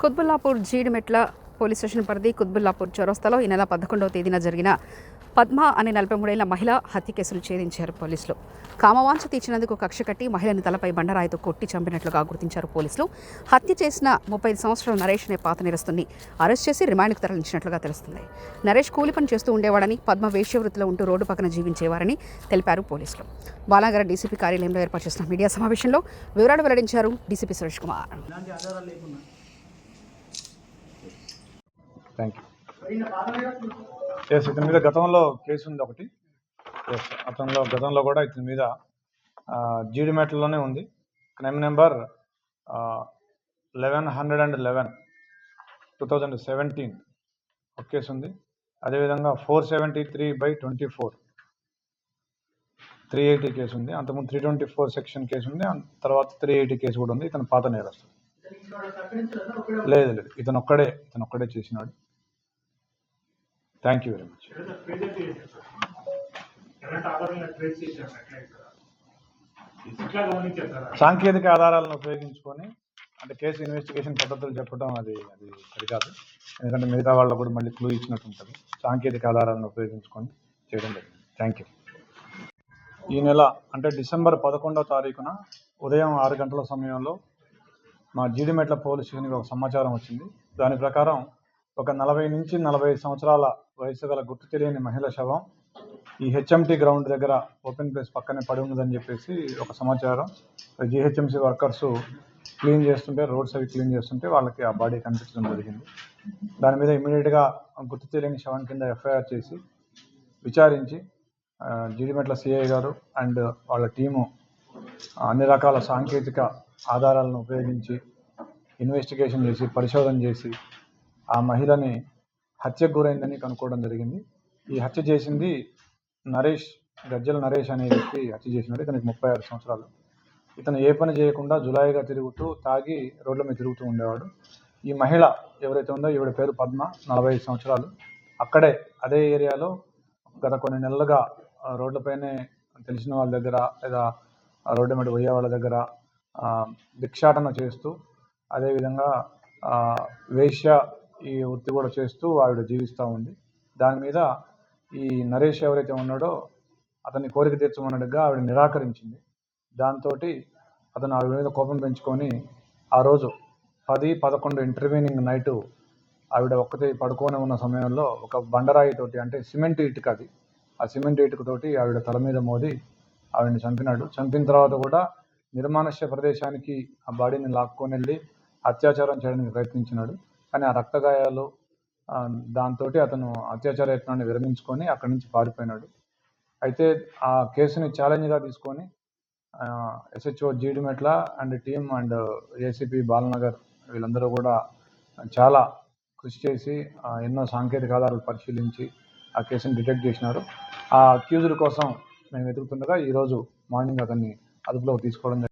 Quthbullapur Jeedimetla police station పరిధి కుత్బుల్లాపూర్ చౌరస్తాలో ఈ నెల పదకొండవ తేదీన జరిగిన పద్మ అనే నలభై మూడేళ్ళ మహిళ హత్య కేసులు ఛేదించారు పోలీసులు. కామవాంఛ తీర్చినందుకు కక్ష కట్టి మహిళని తలపై బండరాయితో కొట్టి చంపినట్లుగా గుర్తించారు పోలీసులు. హత్య చేసిన ముప్పై సంవత్సరాల నరేష్ అనే పాత నిరస్తుని అరెస్ట్ చేసి రిమాండ్కు తరలించినట్లుగా తెలుస్తుంది. నరేష్ కూలి పని చేస్తూ ఉండేవాడని పద్మ వేశ్యవృత్తిలో ఉంటూ రోడ్డు పక్కన జీవించేవారని తెలిపారు పోలీసులు. బాలాగర డీసీపీ కార్యాలయంలో ఏర్పాటు చేసిన మీడియా సమావేశంలో వివరాలు వెల్లడించారు DCP Suresh Kumar. Thank you yes ఇతని మీద గతంలో కేసు ఉంది ఒకటి. ఎస్ అతనిలో గతంలో కూడా ఇతని మీద ఆ, జీడిమెట్లలోనే ఉంది. Crime number eleven hundred and eleven two thousand seventeen ఒక కేసు ఉంది. అదేవిధంగా four seventy three by twenty four three eighty case ఉంది. అంతకుముందు త్రీ ట్వంటీ ఫోర్ సెక్షన్ కేసు ఉంది. తర్వాత త్రీ ఎయిటీ కేసు కూడా ఉంది. ఇతను పాత నేరస్తుంది లేదు లేదు ఇతను ఒక్కడే ఇతను ఒక్కడే చేసినాడు. థ్యాంక్ యూ వెరీ మచ్ సాంకేతిక ఆధారాలను ఉపయోగించుకొని అంటే కేసు ఇన్వెస్టిగేషన్ పద్ధతులు చెప్పడం అది అది సరికాదు. ఎందుకంటే మిగతా వాళ్ళకు కూడా మళ్ళీ క్లూ ఇచ్చినట్టు ఉంటుంది. సాంకేతిక ఆధారాలను ఉపయోగించుకొని చేయడం జరిగింది. థ్యాంక్ యూ ఈ నెల అంటే డిసెంబర్ పదకొండవ తారీఖున ఉదయం ఆరు గంటల సమయంలో మా జీడిమెట్ల పోలీస్ స్టేషన్కి ఒక సమాచారం వచ్చింది. దాని ప్రకారం ఒక నలభై నుంచి నలభై సంవత్సరాల వయసు గల గుర్తు తెలియని మహిళ శవం ఈ హెచ్ఎంటీ గ్రౌండ్ దగ్గర ఓపెన్ ప్లేస్ పక్కనే పడి ఉన్నదని చెప్పేసి ఒక సమాచారం. జిహెచ్ఎంసీ వర్కర్స్ క్లీన్ చేస్తుంటే రోడ్స్ అవి క్లీన్ చేస్తుంటే వాళ్ళకి ఆ బాడీ కనిపించడం జరిగింది. దాని మీద ఇమీడియట్గా గుర్తు తెలియని శవం కింద ఎఫ్ఐఆర్ చేసి విచారించి జిడిమెట్ల జీడిమెట్ల సిఐ గారు అండ్ వాళ్ళ టీము అన్ని రకాల సాంకేతిక ఆధారాలను ఉపయోగించి ఇన్వెస్టిగేషన్ చేసి పరిశోధన చేసి ఆ మహిళని హత్యకు గురైందని కనుక్కోవడం జరిగింది. ఈ హత్య చేసింది నరేష్ గజ్జల నరేష్ అనే వ్యక్తి హత్య చేసినాడు ఇతనికి ముప్పై ఆరు సంవత్సరాలు. ఇతను ఏ పని చేయకుండా జులాయిగా తిరుగుతూ తాగి రోడ్ల మీద తిరుగుతూ ఉండేవాడు. ఈ మహిళ ఎవరైతే ఉందో ఈవిడ పేరు పద్మ నలభై ఐదు సంవత్సరాలు. అక్కడే అదే ఏరియాలో గత కొన్ని నెలలుగా రోడ్లపైనే తెలిసిన వాళ్ళ దగ్గర లేదా రోడ్డు మీద పోయే వాళ్ళ దగ్గర భిక్షాటన చేస్తూ అదేవిధంగా వేశ్య ఈ వృత్తి కూడా చేస్తూ ఆవిడ జీవిస్తూ ఉంది. దాని మీద ఈ నరేష్ ఎవరైతే ఉన్నాడో అతని కోరిక తీర్చమన్నట్టుగా ఆవిడ నిరాకరించింది. దాంతో అతను ఆవిడ మీద కోపం పెంచుకొని ఆ రోజు పది పదకొండు ఇంటర్వ్యూనింగ్ నైటు ఆవిడ ఒక్కతే పడుకొని ఉన్న సమయంలో ఒక బండరాయి తోటి అంటే సిమెంట్ ఇటుక అది ఆ సిమెంట్ ఇటుక తోటి ఆవిడ తల మీద మోది ఆవిడని చంపినాడు. చంపిన తర్వాత కూడా నిర్మానుష్య ప్రదేశానికి ఆ బాడీని లాక్కొని వెళ్ళి అత్యాచారం చేయడానికి ప్రయత్నించినాడు. కానీ ఆ రక్తగాయాలు దాంతో అతను అత్యాచార యత్నాన్ని విరమించుకొని అక్కడి నుంచి పారిపోయినాడు అయితే ఆ కేసుని ఛాలెంజ్గా తీసుకొని SHO Jeedimetla and team and ACP Balanagar వీళ్ళందరూ కూడా చాలా కృషి చేసి ఎన్నో సాంకేతిక ఆధారాలు పరిశీలించి ఆ కేసుని డిటెక్ట్ చేసినారు ఆ అక్యూజుల కోసం మేము వెతుకుతుండగా ఈరోజు మార్నింగ్ అతన్ని అదుపులోకి తీసుకోవడం జరిగింది.